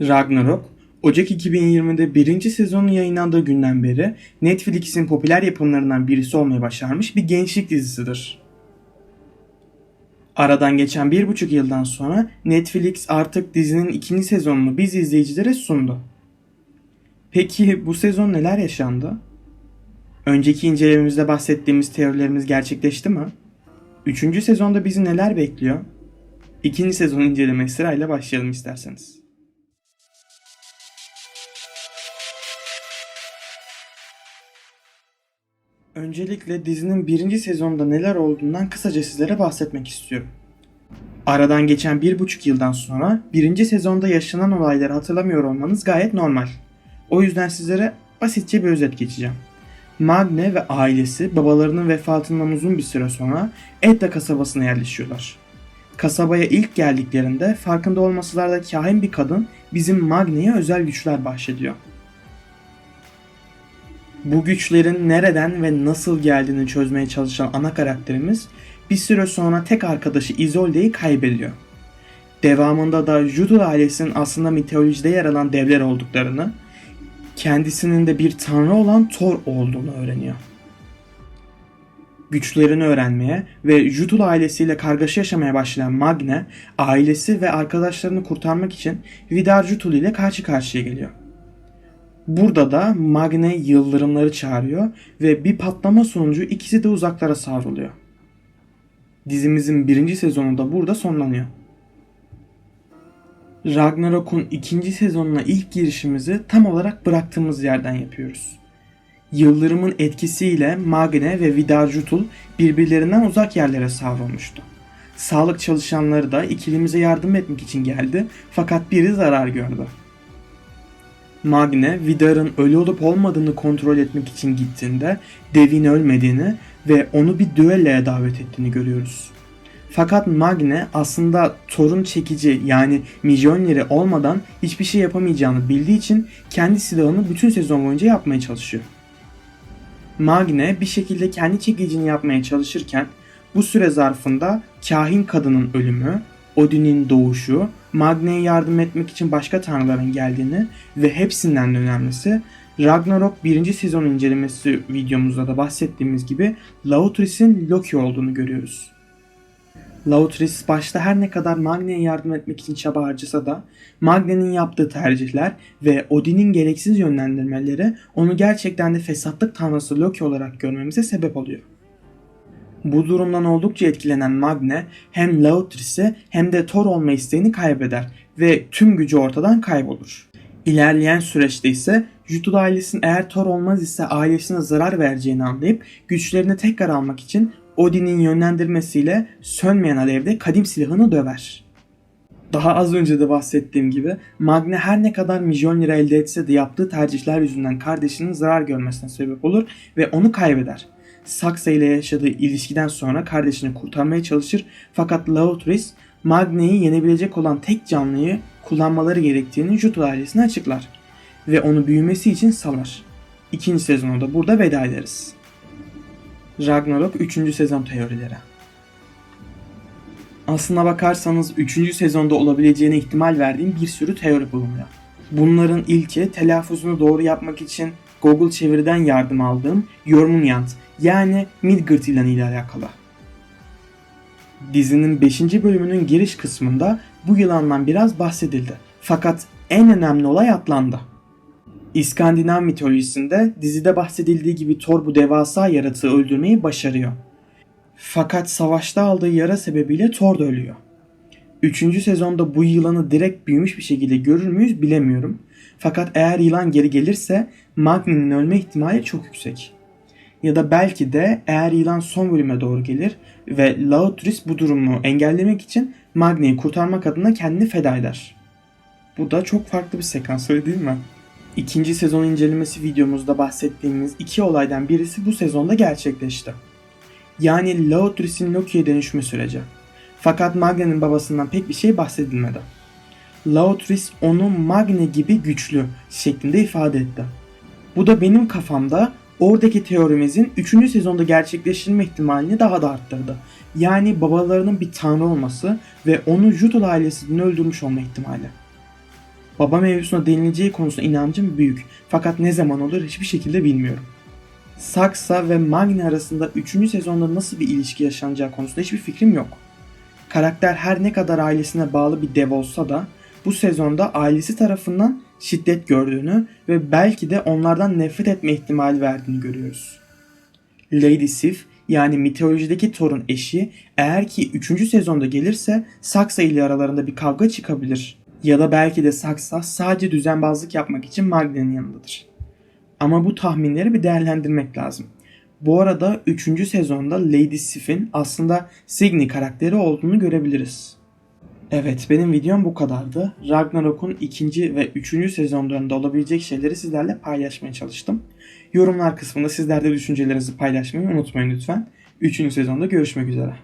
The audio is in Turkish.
Ragnarok, Ocak 2020'de birinci sezonun yayınlandığı günden beri Netflix'in popüler yapımlarından birisi olmayı başarmış bir gençlik dizisidir. Aradan geçen bir buçuk yıldan sonra Netflix artık dizinin ikinci sezonunu biz izleyicilere sundu. Peki bu sezon neler yaşandı? Önceki incelememizde bahsettiğimiz teorilerimiz gerçekleşti mi? Üçüncü sezonda bizi neler bekliyor? İkinci sezon incelemeye sırayla başlayalım isterseniz. Öncelikle dizinin birinci sezonda neler olduğundan kısaca sizlere bahsetmek istiyorum. Aradan geçen bir buçuk yıldan sonra birinci sezonda yaşanan olayları hatırlamıyor olmanız gayet normal. O yüzden sizlere basitçe bir özet geçeceğim. Magne ve ailesi babalarının vefatından uzun bir süre sonra Edda kasabasına yerleşiyorlar. Kasabaya ilk geldiklerinde farkında olmasalar da kahin bir kadın bizim Magne'ye özel güçler bahşediyor. Bu güçlerin nereden ve nasıl geldiğini çözmeye çalışan ana karakterimiz bir süre sonra tek arkadaşı Isolde'yi kaybediyor. Devamında da Judul ailesinin aslında mitolojide yer alan devler olduklarını, kendisinin de bir tanrı olan Thor olduğunu öğreniyor. Güçlerini öğrenmeye ve Judul ailesiyle kargaşa yaşamaya başlayan Magne, ailesi ve arkadaşlarını kurtarmak için Vidar Jutul ile karşı karşıya geliyor. Burada da Magne yıldırımları çağırıyor ve bir patlama sonucu ikisi de uzaklara savruluyor. Dizimizin birinci sezonu da burada sonlanıyor. Ragnarok'un ikinci sezonuna ilk girişimizi tam olarak bıraktığımız yerden yapıyoruz. Yıldırımın etkisiyle Magne ve Vidar Jutul birbirlerinden uzak yerlere savrulmuştu. Sağlık çalışanları da ikilimize yardım etmek için geldi fakat biri zarar gördü. Magne, Vidar'ın ölü olup olmadığını kontrol etmek için gittiğinde Devin ölmediğini ve onu bir düelloya davet ettiğini görüyoruz. Fakat Magne aslında Thor'un çekici yani Mjolnir'i olmadan hiçbir şey yapamayacağını bildiği için kendi silahını bütün sezon boyunca yapmaya çalışıyor. Magne bir şekilde kendi çekicini yapmaya çalışırken bu süre zarfında kahin kadının ölümü, Odin'in doğuşu, Magne'ye yardım etmek için başka tanrıların geldiğini ve hepsinden de önemlisi Ragnarok 1. sezon incelemesi videomuzda da bahsettiğimiz gibi Lautris'in Loki olduğunu görüyoruz. Lautris başta her ne kadar Magne'ye yardım etmek için çaba harcasa da Magne'nin yaptığı tercihler ve Odin'in gereksiz yönlendirmeleri onu gerçekten de fesatlık tanrısı Loki olarak görmemize sebep oluyor. Bu durumdan oldukça etkilenen Magne hem Lautris'i hem de Thor olma isteğini kaybeder ve tüm gücü ortadan kaybolur. İlerleyen süreçte ise Jutul ailesinin eğer Thor olmaz ise ailesine zarar vereceğini anlayıp güçlerini tekrar almak için Odin'in yönlendirmesiyle sönmeyen alevde kadim silahını döver. Daha az önce de bahsettiğim gibi Magne her ne kadar Mjolnir elde etse de yaptığı tercihler yüzünden kardeşinin zarar görmesine sebep olur ve onu kaybeder. Saksa ile yaşadığı ilişkiden sonra kardeşini kurtarmaya çalışır fakat Lautris Magne'yi yenebilecek olan tek canlıyı kullanmaları gerektiğini Jutul ailesine açıklar ve onu büyümesi için salar. İkinci sezonu da burada veda ederiz. Ragnarok 3. sezon teorileri Aslına bakarsanız 3. sezonda olabileceğine ihtimal verdiğim bir sürü teori bulunuyor. Bunların ilki telaffuzunu doğru yapmak için Google çeviriden yardım aldığım Jormungand yani Midgard ilanı ile alakalı. Dizinin 5. bölümünün giriş kısmında bu yılandan biraz bahsedildi. Fakat en önemli olay atlandı. İskandinav mitolojisinde dizide bahsedildiği gibi Thor bu devasa yaratığı öldürmeyi başarıyor. Fakat savaşta aldığı yara sebebiyle Thor da ölüyor. Üçüncü sezonda bu yılanı direkt büyümüş bir şekilde görür müyüz bilemiyorum. Fakat eğer yılan geri gelirse Magni'nin ölme ihtimali çok yüksek. Ya da belki de eğer yılan son bölüme doğru gelir ve Lautris bu durumu engellemek için Magni'yi kurtarmak adına kendini feda eder. Bu da çok farklı bir sekans öyle değil mi? İkinci sezon incelemesi videomuzda bahsettiğimiz iki olaydan birisi bu sezonda gerçekleşti. Yani Lautris'in Loki'ye dönüşme süreci. Fakat Magne'nin babasından pek bir şey bahsedilmedi. Lautris onu Magne gibi güçlü şeklinde ifade etti. Bu da benim kafamda oradaki teorimizin 3. sezonda gerçekleştirme ihtimalini daha da arttırdı. Yani babalarının bir tanrı olması ve onu Judul ailesinin öldürmüş olma ihtimali. Baba mevzusuna değinileceği konusunda inancım büyük. Fakat ne zaman olur hiçbir şekilde bilmiyorum. Saksa ve Magni arasında 3. sezonda nasıl bir ilişki yaşanacağı konusunda hiçbir fikrim yok. Karakter her ne kadar ailesine bağlı bir dev olsa da bu sezonda ailesi tarafından şiddet gördüğünü ve belki de onlardan nefret etme ihtimali verdiğini görüyoruz. Lady Sif yani mitolojideki Thor'un eşi eğer ki 3. sezonda gelirse Saksa ile aralarında bir kavga çıkabilir. Ya da belki de Saksa sadece düzenbazlık yapmak için Magne'nin yanındadır. Ama bu tahminleri bir değerlendirmek lazım. Bu arada 3. sezonda Lady Sif'in aslında Signy karakteri olduğunu görebiliriz. Evet benim videom bu kadardı. Ragnarok'un 2. ve 3. sezonlarında olabilecek şeyleri sizlerle paylaşmaya çalıştım. Yorumlar kısmında sizler de düşüncelerinizi paylaşmayı unutmayın lütfen. 3. sezonda görüşmek üzere.